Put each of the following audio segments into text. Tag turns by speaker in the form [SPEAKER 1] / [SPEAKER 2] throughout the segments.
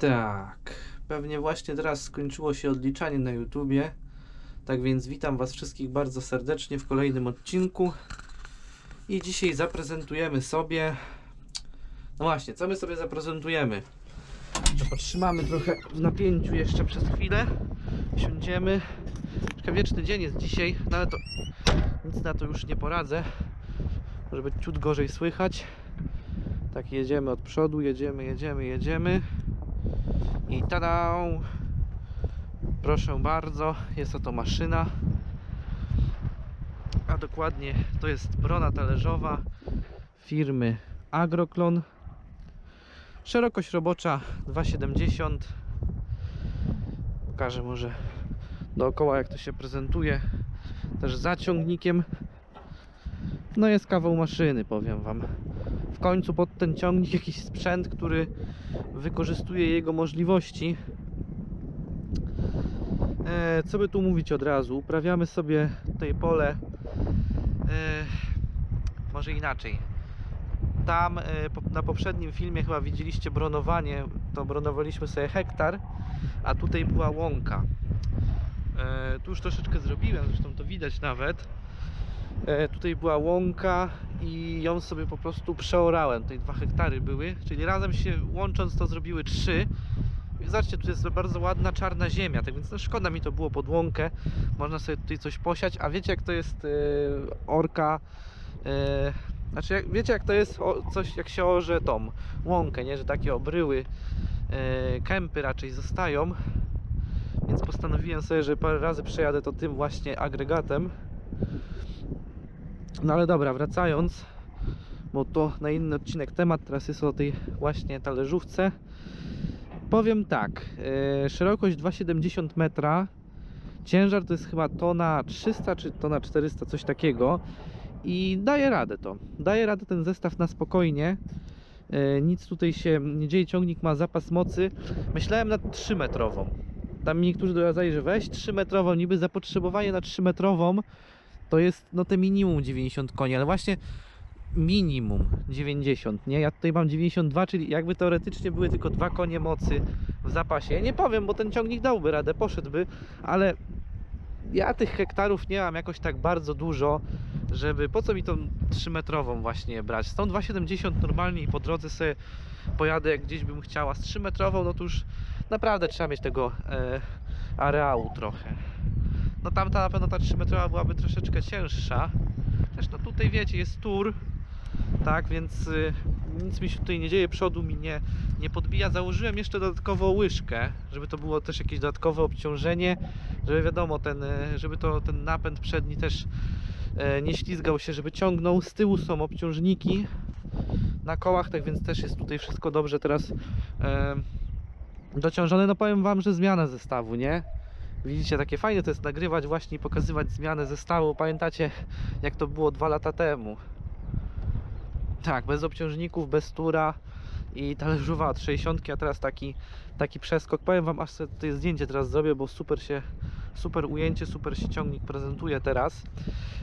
[SPEAKER 1] Tak, pewnie właśnie teraz skończyło się odliczanie na YouTubie. Tak więc witam Was wszystkich bardzo serdecznie w kolejnym odcinku. I dzisiaj zaprezentujemy sobie. No właśnie, co my sobie zaprezentujemy? Potrzymamy trochę w napięciu jeszcze przez chwilę. Siądziemy. Trochę wieczny dzień jest dzisiaj, no ale to nic na to już nie poradzę. Może być ciut gorzej słychać. Tak, jedziemy od przodu, jedziemy, jedziemy, jedziemy. I tada! Proszę bardzo, jest oto maszyna. A dokładnie to jest brona talerzowa firmy Agroklon. Szerokość robocza 2,70. Pokażę może dookoła jak to się prezentuje. Też zaciągnikiem. No jest kawał maszyny, powiem Wam. W końcu pod ten ciągnik jakiś sprzęt, który wykorzystuje jego możliwości. E, co by tu mówić od razu? Uprawiamy sobie tutaj pole. E, może inaczej. Tam e, na poprzednim filmie chyba widzieliście bronowanie. To bronowaliśmy sobie hektar, a tutaj była łąka. E, tu już troszeczkę zrobiłem, zresztą to widać nawet. E, tutaj była łąka i ją sobie po prostu przeorałem. Tutaj dwa hektary były, czyli razem się łącząc to zrobiły trzy. I Zobaczcie, tu jest bardzo ładna czarna ziemia, tak więc no szkoda mi to było pod łąkę. Można sobie tutaj coś posiać, a wiecie jak to jest e, orka. E, znaczy, jak, wiecie jak to jest o, coś, jak się orze tą łąkę, nie? Że takie obryły, e, kępy raczej zostają. Więc postanowiłem sobie, że parę razy przejadę to tym właśnie agregatem. No ale dobra, wracając, bo to na inny odcinek temat, teraz jest o tej właśnie talerzówce. Powiem tak, e, szerokość 2,70 metra, ciężar to jest chyba tona 300 czy tona 400, coś takiego i daje radę to, daje radę ten zestaw na spokojnie. E, Nic tutaj się nie dzieje, ciągnik ma zapas mocy. Myślałem nad 3 metrową. Tam mi niektórzy doradzali, że weź 3 metrową, niby zapotrzebowanie na 3 metrową to jest no te minimum 90 koni, ale właśnie minimum 90, nie? Ja tutaj mam 92, czyli jakby teoretycznie były tylko dwa konie mocy w zapasie. Ja nie powiem, bo ten ciągnik dałby radę, poszedłby, ale ja tych hektarów nie mam jakoś tak bardzo dużo, żeby po co mi tą 3 metrową właśnie brać. Z tą 2,70 normalnie i po drodze sobie pojadę jak gdzieś bym chciała. Z 3 metrową no to już naprawdę trzeba mieć tego e, areału trochę. No tamta na pewno ta 3 metrowa byłaby troszeczkę cięższa. Też no tutaj wiecie, jest tur, tak, więc y, nic mi się tutaj nie dzieje, przodu mi nie, nie podbija. Założyłem jeszcze dodatkowo łyżkę, żeby to było też jakieś dodatkowe obciążenie, żeby wiadomo, ten, y, żeby to, ten napęd przedni też e, nie ślizgał się, żeby ciągnął. Z tyłu są obciążniki na kołach, tak więc też jest tutaj wszystko dobrze teraz e, dociążone. No powiem Wam, że zmiana zestawu, nie? Widzicie, takie fajne to jest nagrywać właśnie i pokazywać zmianę zestawu. Pamiętacie, jak to było dwa lata temu? Tak, bez obciążników, bez tura i talerzowa od 60, a teraz taki, taki przeskok. Powiem Wam, aż sobie tutaj zdjęcie teraz zrobię, bo super się, super ujęcie, super się ciągnik prezentuje teraz.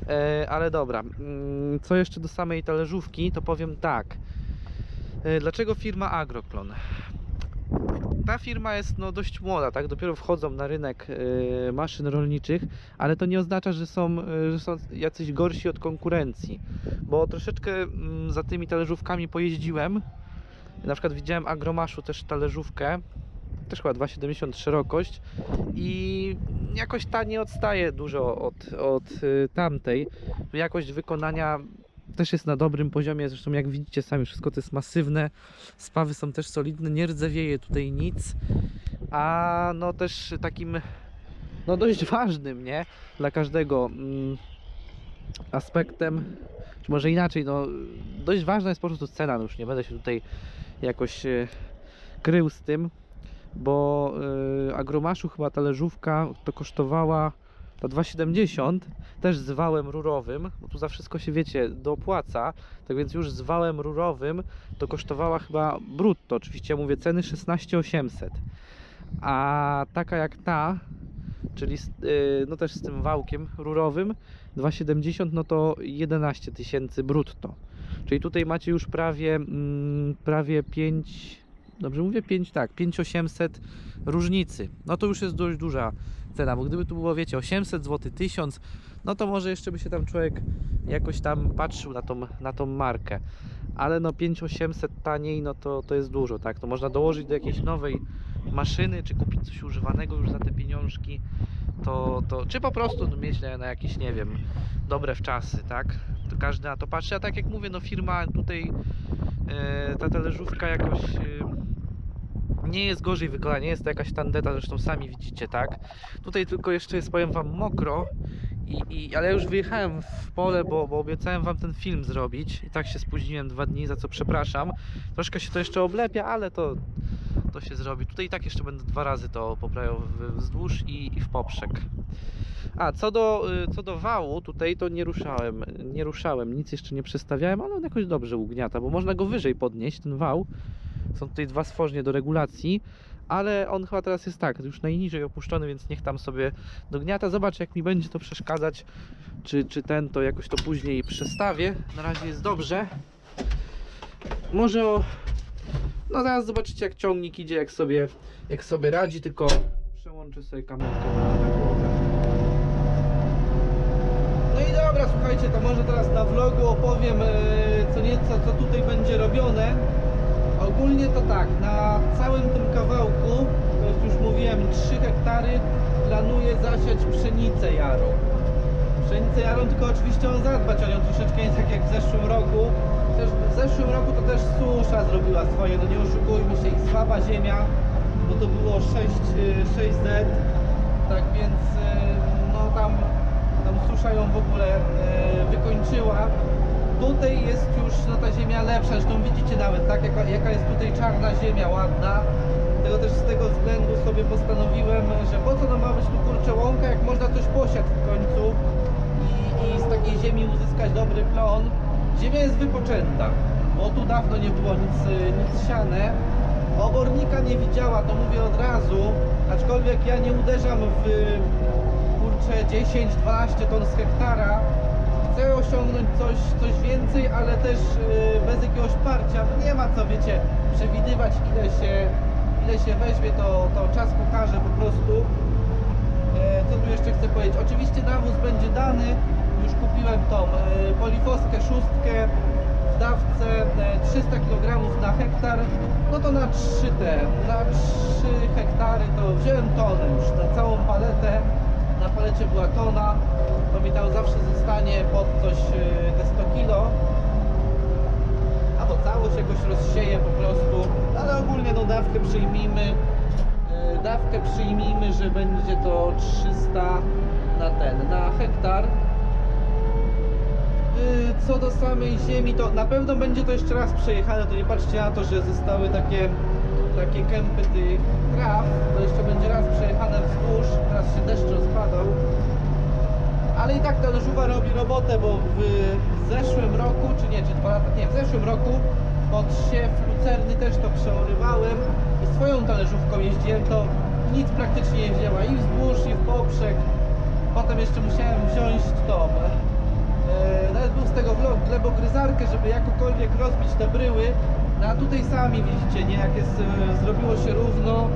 [SPEAKER 1] E, ale dobra, mm, co jeszcze do samej talerzówki, to powiem tak. E, dlaczego firma Agroklon? Ta firma jest no, dość młoda, tak? Dopiero wchodzą na rynek e, maszyn rolniczych, ale to nie oznacza, że są, e, że są jacyś gorsi od konkurencji, bo troszeczkę mm, za tymi talerzówkami pojeździłem. Na przykład widziałem Agromaszu też talerzówkę, też chyba 2,70 szerokość i jakoś ta nie odstaje dużo od, od e, tamtej. Jakość wykonania też jest na dobrym poziomie, zresztą jak widzicie sami wszystko to jest masywne, spawy są też solidne, nie rdzewieje tutaj nic, a no też takim no dość ważnym, nie, dla każdego mm, aspektem, czy może inaczej, no dość ważna jest po prostu cena, no już nie będę się tutaj jakoś e, krył z tym, bo e, Agromaszu chyba talerzówka to kosztowała ta 2,70 też z wałem rurowym, bo tu za wszystko się wiecie, dopłaca, tak więc już z wałem rurowym to kosztowała chyba brutto, oczywiście ja mówię ceny 16,800 a taka jak ta, czyli yy, no też z tym wałkiem rurowym 2,70 no to 11 tysięcy brutto, czyli tutaj macie już prawie, mm, prawie 5 Dobrze mówię? 5, tak, 5800 różnicy. No to już jest dość duża cena, bo gdyby tu było, wiecie, 800 zł, 1000, no to może jeszcze by się tam człowiek jakoś tam patrzył na tą, na tą markę. Ale no 5800 taniej, no to, to jest dużo, tak? To można dołożyć do jakiejś nowej maszyny, czy kupić coś używanego już za te pieniążki, to, to czy po prostu no, mieć na, na jakieś, nie wiem, dobre wczasy, tak? To każdy na to patrzy, a tak jak mówię, no firma tutaj, e, ta talerzówka jakoś e, nie jest gorzej wykonana, nie jest to jakaś tandeta, zresztą sami widzicie, tak? Tutaj tylko jeszcze jest, powiem Wam, mokro, i, i, ale już wyjechałem w pole, bo, bo obiecałem Wam ten film zrobić i tak się spóźniłem dwa dni, za co przepraszam. Troszkę się to jeszcze oblepia, ale to, to się zrobi. Tutaj i tak jeszcze będę dwa razy to poprawiał wzdłuż i, i w poprzek. A, co do, y, co do wału, tutaj to nie ruszałem, nie ruszałem, nic jeszcze nie przestawiałem, ale on jakoś dobrze ugniata, bo można go wyżej podnieść, ten wał. Są tutaj dwa stworznie do regulacji, ale on chyba teraz jest tak, już najniżej opuszczony, więc niech tam sobie dogniata. Zobacz jak mi będzie to przeszkadzać, czy, czy ten to jakoś to później przestawię. Na razie jest dobrze. Może o... No zaraz zobaczycie jak ciągnik idzie, jak sobie, jak sobie radzi, tylko przełączę sobie kamerkę na, głowę. No i dobra, słuchajcie, to może teraz na vlogu opowiem e, co nieco, co tutaj będzie robione. Ogólnie to tak, na całym tym kawałku, to jest już mówiłem 3 hektary, planuję zasiać pszenicę jarą. Pszenicę jarą, tylko oczywiście on zadbać o nią troszeczkę nie tak jak w zeszłym roku. Też w zeszłym roku to też susza zrobiła swoje, no nie oszukujmy się, i słaba ziemia, bo to było 6, y, 6Z, tak więc y, no tam, tam susza ją w ogóle y, wykończyła. Tutaj jest już no, ta ziemia lepsza, zresztą widzicie nawet tak, jaka, jaka jest tutaj czarna ziemia ładna. Tego też z tego względu sobie postanowiłem, że po co nam ma być tu kurczę łąka, jak można coś posiać w końcu i, i z takiej ziemi uzyskać dobry plon. Ziemia jest wypoczęta, bo tu dawno nie było nic, nic siane. Obornika nie widziała, to mówię od razu, aczkolwiek ja nie uderzam w kurczę 10-12 ton z hektara, chcę osiągnąć coś, coś więcej, ale też yy, bez jakiegoś parcia. No nie ma co, wiecie, przewidywać ile się, ile się weźmie, to, to czas pokaże po prostu. E, co tu jeszcze chcę powiedzieć? Oczywiście nawóz będzie dany. Już kupiłem tą e, polifoskę szóstkę w dawce e, 300 kg na hektar. No to na 3 te, na 3 hektary to wziąłem tonę już na całą paletę. Na palecie była tona. Tam zawsze zostanie pod coś e, te 100 kg. Albo całość jakoś rozsieje po prostu. Ale ogólnie tą dawkę przyjmijmy. E, Dawkę przyjmijmy, że będzie to 300 na ten, na hektar. Y, Co do samej ziemi, to na pewno będzie to jeszcze raz przejechane, to nie patrzcie na to, że zostały takie, takie kępy tych traw, to jeszcze będzie raz przejechane wzdłuż, teraz się deszcz rozpadał. Ale i tak ta leżuwa robi robotę, bo w zeszłym roku, czy nie, czy dwa lata, nie, w zeszłym roku pod siew lucerny też to przeorywałem i swoją talerzówką jeździłem, to nic praktycznie nie wzięła i wzdłuż i w poprzek. Potem jeszcze musiałem wziąć tą E, nawet był z tego vlog glebogryzarkę, żeby jakokolwiek rozbić te bryły. No a tutaj sami widzicie, nie? Jak jest, e, zrobiło się równo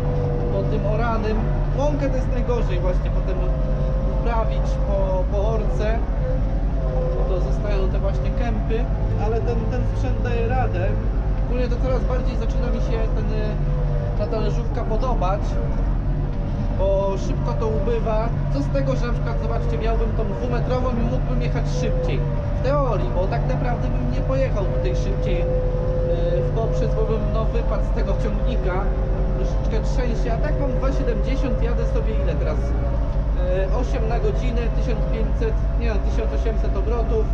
[SPEAKER 1] po tym oranym. Łąkę to jest najgorzej właśnie potem uprawić po, po orce. To zostają te właśnie kępy, ale ten, ten sprzęt daje radę. Ogólnie to coraz bardziej zaczyna mi się ten, e, ta talerzówka podobać bo szybko to ubywa. Co z tego, że na przykład, zobaczcie, miałbym tą dwumetrową i mógłbym jechać szybciej. W teorii, bo tak naprawdę bym nie pojechał tutaj szybciej yy, w poprzez, bo bym no, wypadł z tego ciągnika. Troszeczkę trzęsie, a tak mam 2,70, 8 na godzinę, 1500, nie no, 1800 obrotów.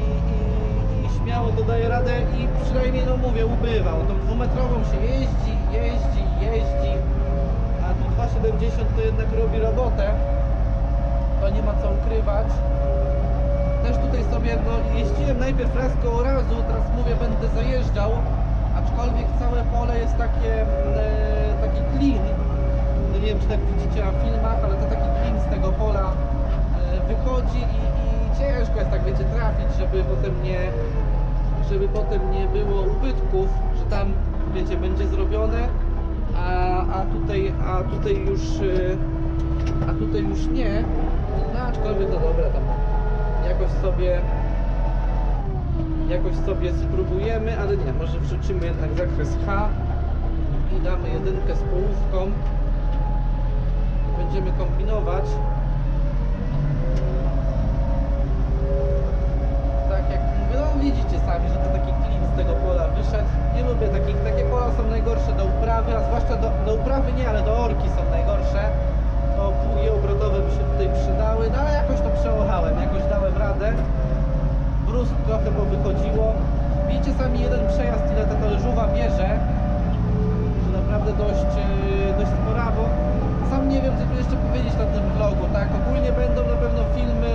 [SPEAKER 1] I, i, i śmiało to daje radę i przynajmniej, no mówię, ubywa. Bo Tą dwumetrową się jeździ, jeździ, jeździ. A tu 2,70 to jednak robi robotę. To nie ma co ukrywać. Też tutaj sobie no, jeździłem najpierw raz koło razu teraz mówię będę zajeżdżał. Aczkolwiek całe pole jest takie e, taki clean. No nie wiem czy tak widzicie na filmach ale to taki clean z tego pola e, wychodzi i, i ciężko jest tak wiecie trafić żeby potem nie żeby potem nie było ubytków, że tam wiecie, będzie zrobione, a, a tutaj, a tutaj już, y, a tutaj już nie. No aczkolwiek no dobra, tam jakoś sobie, jakoś sobie spróbujemy, ale nie, może wrzucimy jednak zakres H i damy jedynkę z połówką. Będziemy kombinować. Tak jak mówię, no widzicie sami, że to taki klin z tego pola wyszedł. Nie lubię takich, takie pola są najgorsze do uprawy, a zwłaszcza do, do uprawy nie, ale do orki są najgorsze. To pługi obrotowe by się tutaj przydały, no ale jakoś to przełachałem, jakoś dałem radę. Brus trochę powychodziło. Widzicie sami jeden przejazd, ile ta tależuwa bierze. Naprawdę dość, yy, dość spora, bo sam nie wiem co tu jeszcze powiedzieć na tym vlogu, tak? Ogólnie będą na pewno filmy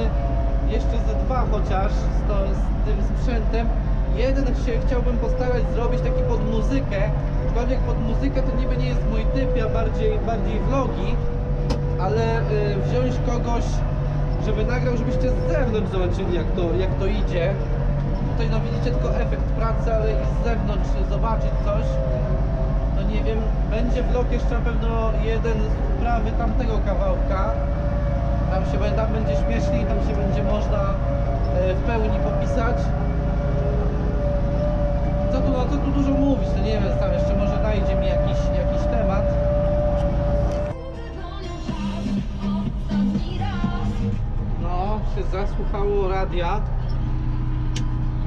[SPEAKER 1] jeszcze ze dwa chociaż z, to, z tym sprzętem. Jeden się chciałbym postarać zrobić taki pod muzykę, aczkolwiek pod muzykę to niby nie jest mój typ, ja bardziej, bardziej vlogi, ale y, wziąć kogoś, żeby nagrał, żebyście z zewnątrz zobaczyli jak to, jak to idzie. Tutaj no widzicie tylko efekt pracy, ale i z zewnątrz zobaczyć coś. No nie wiem, będzie vlog jeszcze na pewno jeden z uprawy tamtego kawałka. Tam się tam będzie śmieszniej, tam się będzie można e, w pełni popisać. Co tu, co tu dużo mówić, no nie wiem, tam jeszcze może znajdzie mi jakiś, jakiś temat. No, się zasłuchało radia.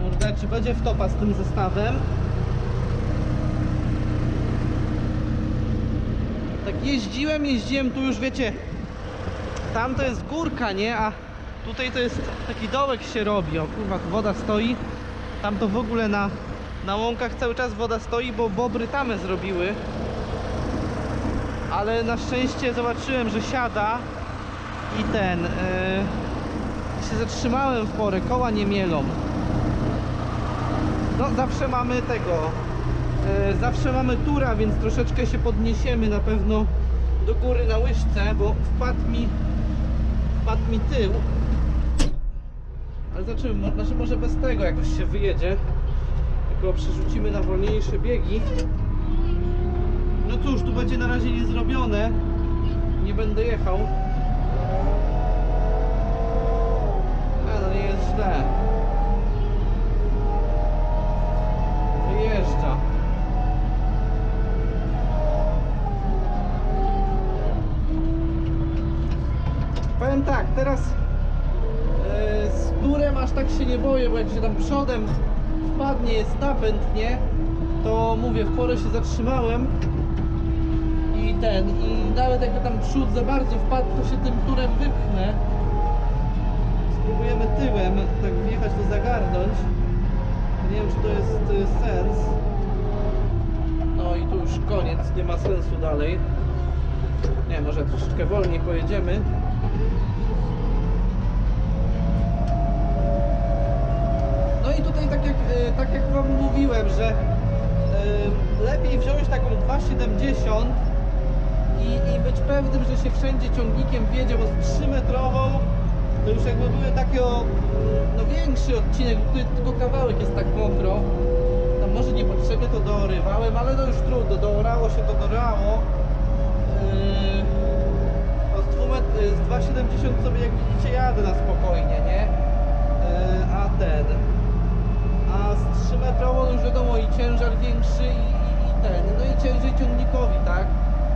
[SPEAKER 1] Kurde, czy będzie wtopa z tym zestawem? Tak jeździłem, jeździłem, tu już wiecie, tam to jest górka, nie? A tutaj to jest taki dołek się robi. O kurwa, woda stoi. Tam to w ogóle na, na łąkach cały czas woda stoi, bo bobry tamę zrobiły. Ale na szczęście zobaczyłem, że siada i ten. Yy, się zatrzymałem w porę, koła nie mielą. No zawsze mamy tego. E, zawsze mamy tura, więc troszeczkę się podniesiemy na pewno do góry na łyżce, bo wpadł mi wpadł mi tył. Ale zobaczymy, znaczy może bez tego jakoś się wyjedzie. Tylko przerzucimy na wolniejsze biegi. No cóż, tu będzie na razie nie zrobione. Nie będę jechał. A no nie jest źle. Wyjeżdża. Powiem tak, teraz e, z turem aż tak się nie boję, bo jak się tam przodem wpadnie, jest napęd, nie? To mówię, w porę się zatrzymałem i ten, i nawet jakby tam przód za bardzo wpadł, to się tym turem wypchnę. Spróbujemy tyłem tak wjechać, to zagarnąć. Nie wiem, czy to jest e, sens. No i tu już koniec, nie ma sensu dalej. Nie, może troszeczkę wolniej pojedziemy. No i tak jak, e, tak jak Wam mówiłem, że e, lepiej wziąć taką 2,70 i, i być pewnym, że się wszędzie ciągnikiem wjedzie, bo z 3 metrową to już jakby były takie o, no większy odcinek, tutaj tylko kawałek jest tak mokro. Tam może niepotrzebnie to dorywałem, ale no już trudno, doorało się to dorało. No z, 2 met- yy, z 2,70 sobie jak widzicie jadę na spokojnie, nie? A ten, a z 3 metrową już wiadomo i ciężar większy i, i, i ten, no i ciężej ciągnikowi, tak?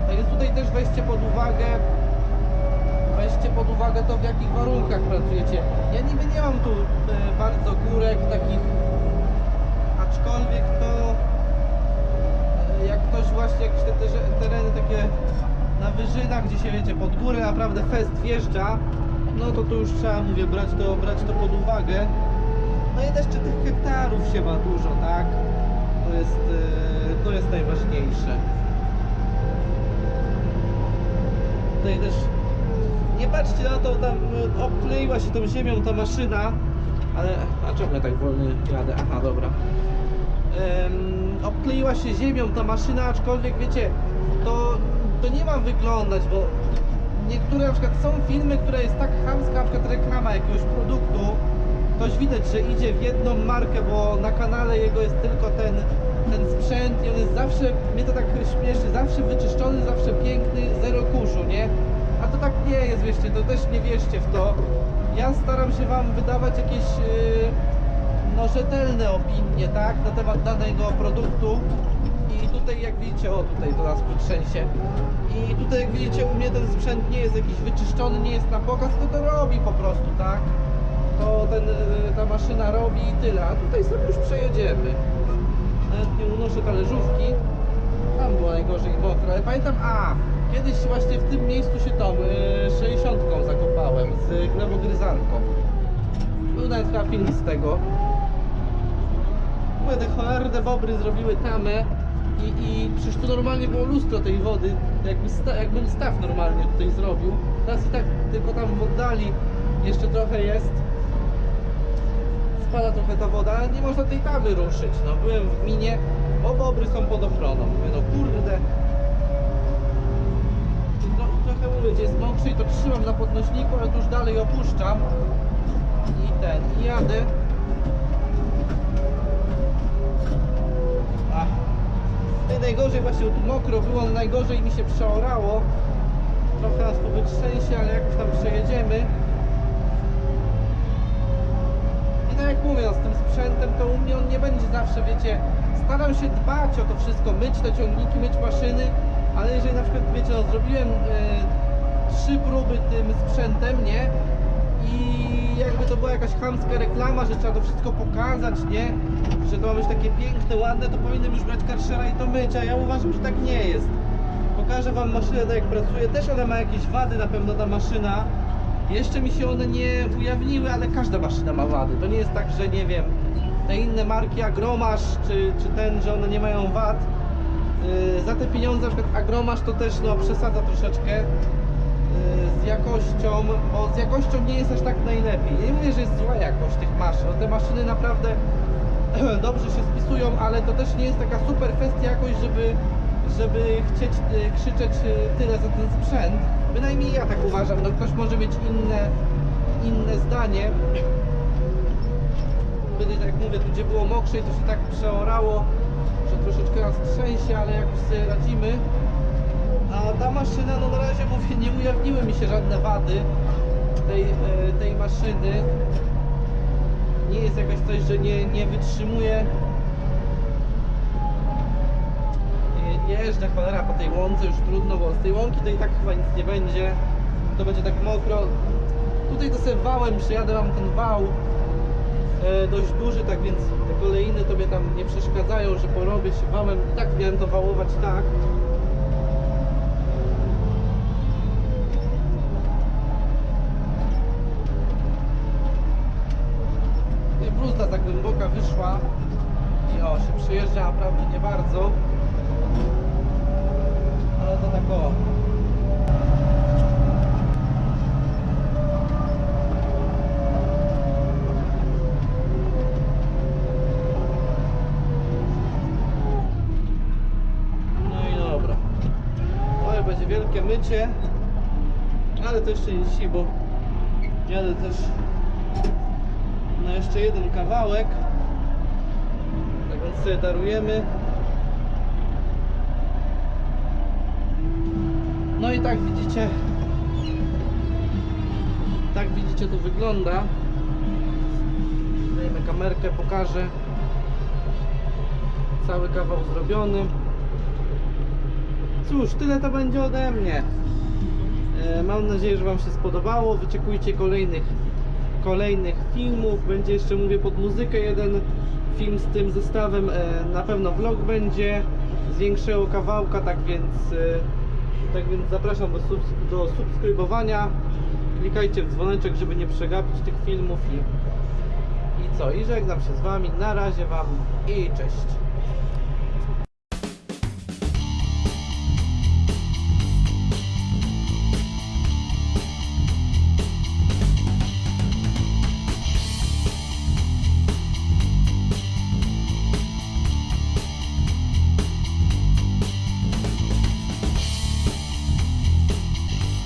[SPEAKER 1] Tak więc tutaj też weźcie pod uwagę, weźcie pod uwagę to w jakich warunkach pracujecie. Ja niby nie mam tu e, bardzo górek takich, aczkolwiek to e, jak ktoś właśnie jakieś te tereny takie na wyżynach, gdzie się wiecie pod górę naprawdę fest wjeżdża, no to tu już trzeba mówię brać to, brać to pod uwagę. No i też czy tych hektarów się ma dużo, tak? To jest, e, to jest najważniejsze. Tutaj też nie patrzcie na to, tam e, obkleiła się tą ziemią ta maszyna, ale a czemu ja tak wolno jadę? Aha, dobra. Em, obkleiła się ziemią ta maszyna, aczkolwiek wiecie, to, to nie ma wyglądać, bo niektóre na przykład są filmy, które jest tak chamska, na przykład reklama jakiegoś produktu, ktoś widać, że idzie w jedną markę, bo na kanale jego jest tylko ten ten sprzęt i on jest zawsze, mnie to tak śmieszy, zawsze wyczyszczony, zawsze piękny, zero kurzu, nie? A to tak nie jest, wiecie, to też nie wierzcie w to. Ja staram się wam wydawać jakieś yy, no, rzetelne opinie, tak, na temat danego produktu. I tutaj jak widzicie, o tutaj to nas potrzęsie. I tutaj jak widzicie u mnie ten sprzęt nie jest jakiś wyczyszczony, nie jest na pokaz, to to robi po prostu, tak? To ten, y, ta maszyna robi i tyle, a tutaj sobie już przejedziemy. Nawet nie unoszę talerzówki. Tam było najgorzej mokro, ale pamiętam, a kiedyś właśnie w tym miejscu się tą y, 60 zakopałem z glebogryzarką. Był nawet chyba film z tego. Mówię, te cholerne bobry zrobiły tamę i, i przecież tu normalnie było lustro tej wody, jakby sta, jakbym staw normalnie tutaj zrobił. Teraz i tak tylko tam w oddali jeszcze trochę jest. Spada trochę ta woda, ale nie można tej tamy ruszyć. No byłem w gminie, bo bobry są pod ochroną. Mówię, no kurde. No, trochę mówię, gdzie jest mokrzej, to trzymam na podnośniku, ale tu już dalej opuszczam. I ten, i jadę. Ach. Najgorzej właśnie, tu mokro było, najgorzej mi się przeorało. Trochę nas tu wytrzęsie, ale jakoś tam przejedziemy. Jak mówię, no, z tym sprzętem to u mnie on nie będzie zawsze, wiecie, staram się dbać o to wszystko, myć te ciągniki, myć maszyny, ale jeżeli na przykład, wiecie, no, zrobiłem e, trzy próby tym sprzętem, nie? I jakby to była jakaś chamska reklama, że trzeba to wszystko pokazać, nie? Że to ma być takie piękne, ładne, to powinienem już brać karszera i to myć, a ja uważam, że tak nie jest. Pokażę wam maszynę tak jak pracuje, też ona ma jakieś wady na pewno ta maszyna. Jeszcze mi się one nie ujawniły, ale każda maszyna ma wady. To nie jest tak, że nie wiem, te inne marki Agromasz czy, czy ten, że one nie mają wad. Yy, za te pieniądze na przykład Agromasz to też no, przesadza troszeczkę yy, z jakością, bo z jakością nie jest aż tak najlepiej. Nie mówię, że jest zła jakość tych maszyn, no, te maszyny naprawdę dobrze się spisują, ale to też nie jest taka super kwestia żeby, żeby chcieć y, krzyczeć y, tyle za ten sprzęt. Bynajmniej ja tak uważam, no ktoś może mieć inne, inne zdanie. Wtedy, tak jak mówię, tu gdzie było mokrzej, to się tak przeorało, że troszeczkę nas trzęsie, ale jakoś sobie radzimy. A ta maszyna, no na razie mówię, nie ujawniły mi się żadne wady tej, e, tej maszyny. Nie jest jakaś coś, że nie, nie wytrzymuje. Nie- Nie jeżdżę cholera po tej łące, już trudno, bo z tej łąki to i tak chyba nic nie będzie. To będzie tak mokro. Tutaj to sobie wałem przyjadę, mam ten wał e, dość duży, tak więc te kolejny to mnie tam nie przeszkadzają, że porobię się wałem. I tak miałem to wałować tak. I bluzda tak głęboka wyszła i o, się przejeżdża naprawdę nie bardzo. Ale to tak o. No i dobra. Oj, będzie wielkie mycie. Ale to jeszcze nie dzisiaj, bo jadę też na jeszcze jeden kawałek. Tak więc sobie darujemy. No i tak widzicie. Tak widzicie to wygląda. Dajmy kamerkę, pokażę. Cały kawał zrobiony. Cóż, tyle to będzie ode mnie. E, Mam nadzieję, że Wam się spodobało. Wyczekujcie kolejnych, kolejnych filmów. Będzie jeszcze, mówię, pod muzykę jeden film z tym zestawem. E, Na pewno vlog będzie z większego kawałka, tak więc, e, tak więc zapraszam do, subs- do subskrybowania. Klikajcie w dzwoneczek, żeby nie przegapić tych filmów i, i co? I żegnam się z Wami. Na razie Wam i cześć.